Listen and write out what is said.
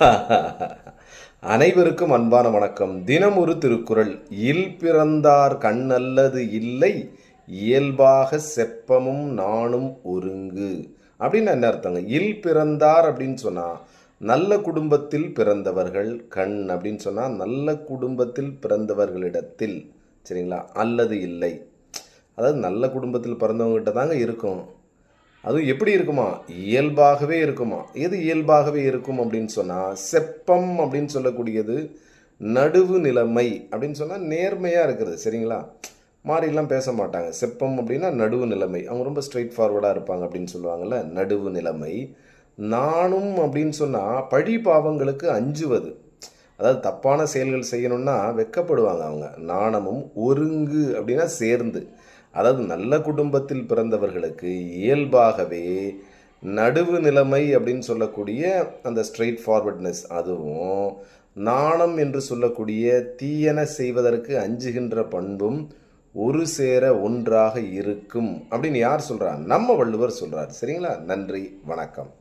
அனைவருக்கும் அன்பான வணக்கம். தினம் ஒரு திருக்குறள். இல் பிறந்தார் கண்ணல்லது இல்லை இயல்பாக செப்பமும் நானும் ஒருங்கு. அப்படின்னு என்ன அர்த்தங்க? இல் பிறந்தார் அப்படின்னு சொன்னால் நல்ல குடும்பத்தில் பிறந்தவர்கள் கண் அப்படின்னு சொன்னால் நல்ல குடும்பத்தில் பிறந்தவர்களிடத்தில் சரிங்களா? அல்லது இல்லை. அதாவது நல்ல குடும்பத்தில் பிறந்தவங்ககிட்ட தாங்க இருக்கும். அதுவும் எப்படி இருக்குமா? இயல்பாகவே இருக்குமா? எது இயல்பாகவே இருக்கும் அப்படின்னு சொன்னால் செப்பம் அப்படின்னு சொல்லக்கூடியது நடுவு நிலைமை அப்படின்னு சொன்னால் நேர்மையாக இருக்கிறது சரிங்களா? மாறிலாம் பேச மாட்டாங்க. செப்பம் அப்படின்னா நடுவு நிலைமை. அவங்க ரொம்ப ஸ்ட்ரைட் ஃபார்வர்டாக இருப்பாங்க அப்படின்னு சொல்லுவாங்கள்ல நடுவு நிலைமை. நானும் அப்படின்னு சொன்னால் பழி பாவங்களுக்கு அஞ்சுவது. அதாவது தப்பான செயல்கள் செய்யணும்னா வெக்கப்படுவாங்க அவங்க. நாணமும் ஒருங்கு அப்படின்னா சேர்ந்து. அதாவது நல்ல குடும்பத்தில் பிறந்தவர்களுக்கு இயல்பாகவே நடுவு நிலைமை அப்படின்னு சொல்லக்கூடிய அந்த ஸ்ட்ரெயிட் ஃபார்வர்ட்னஸ் அதுவும் நாணம் என்று சொல்லக்கூடிய தீயன செய்வதற்கு அஞ்சுகின்ற பண்பும் ஒரு சேர ஒன்றாக இருக்கும் அப்படின்னு யார் சொல்கிறார் நம்ம வள்ளுவர் சொல்கிறார் சரிங்களா? நன்றி வணக்கம்.